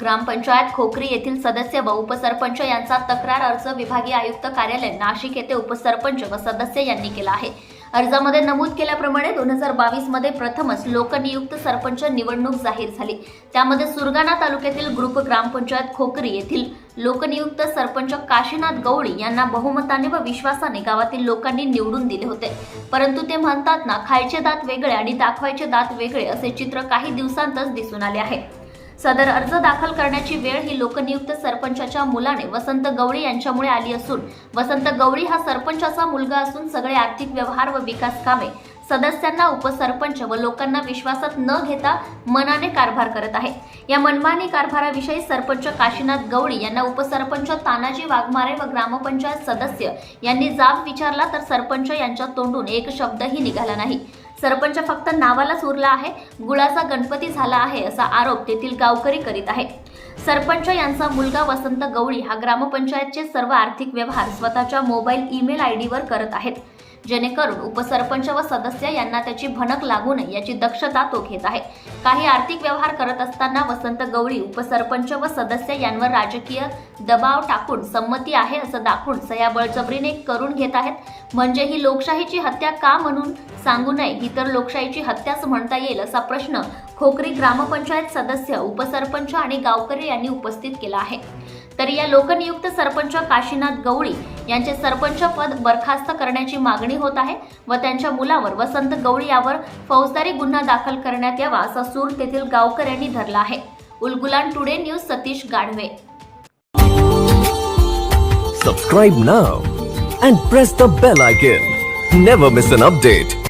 ग्रामपंचायत खोकरी येथील सदस्य व उपसरपंच यांचा तक्रार अर्ज विभागीय आयुक्त कार्यालय नाशिक येथे उपसरपंच व सदस्य यांनी केला आहे. अर्जामध्ये नमूद केल्याप्रमाणे दोन हजार बावीसमध्ये प्रथमच लोकनियुक्त सरपंच निवडणूक जाहीर झाली. त्यामध्ये सुरगाणा तालुक्यातील ग्रुप ग्रामपंचायत खोकरी येथील लोकनियुक्त सरपंच काशीनाथ गवळी यांना बहुमताने व विश्वासाने गावातील लोकांनी निवडून दिले होते. परंतु ते म्हणतात ना खायचे दात वेगळे आणि दाखवायचे दात वेगळे असे चित्र काही दिवसांतच दिसून आले आहे. सदर अर्ज दाखल करण्याची वेळ ही लोकनियुक्त सरपंचाच्या मुलाने वसंत गवळी यांच्यामुळे आली असून वसंत गवळी हा सरपंचाचा मुलगा असून सगळे आर्थिक व्यवहार व विकास कामे सदस्यांना उपसरपंच व लोकांना विश्वासात न घेता मनाने कारभार करत आहे या मनमानी कारभाराविषयी सरपंच काशीनाथ गवळी यांना उपसरपंच तानाजी वाघमारे व ग्रामपंचायत सदस्य यांनी जाब विचारला तर सरपंच यांच्या तोंडून एक शब्दही निघाला नाही. सरपंच फक्त नावालाच उरला आहे गुळाचा गणपती झाला आहे असा आरोप तेथील गावकरी करीत आहे सरपंच यांचा मुलगा वसंत गवळी हा ग्रामपंचायतचे सर्व आर्थिक व्यवहार स्वतःच्या मोबाईल ईमेल आय डीवर करत आहेत. जेणेकरून उपसरपंच व सदस्य यांना त्याची भनक लागू नये याची दक्षता तो घेत आहे. काही आर्थिक व्यवहार करत असताना वसंत गवळी उपसरपंच व सदस्य यांवर राजकीय दबाव टाकून संमती आहे असं दाखवून सया बळजबरीने करून घेत आहेत. म्हणजे ही लोकशाहीची हत्या का म्हणून सांगू नये? ही तर लोकशाहीची हत्याच म्हणता येईल असा प्रश्न खोकरी ग्रामपंचायत सदस्य उपसरपंच आणि गावकरी यांनी उपस्थित केला आहे. तर या लोकनियुक्त सरपंच काशीनाथ गवळी यांचे सरपंच पद बरखास्त करण्याची मागणी होत आहे व त्यांच्या मुलावर वसंत गवळी यावर फौजदारी गुन्हा दाखल करण्यात यावा असा सूर तेथील गावकऱ्यांनी धरला आहे. Ulgulan today news Satish Gadhave. Subscribe now and press the bell icon never miss an update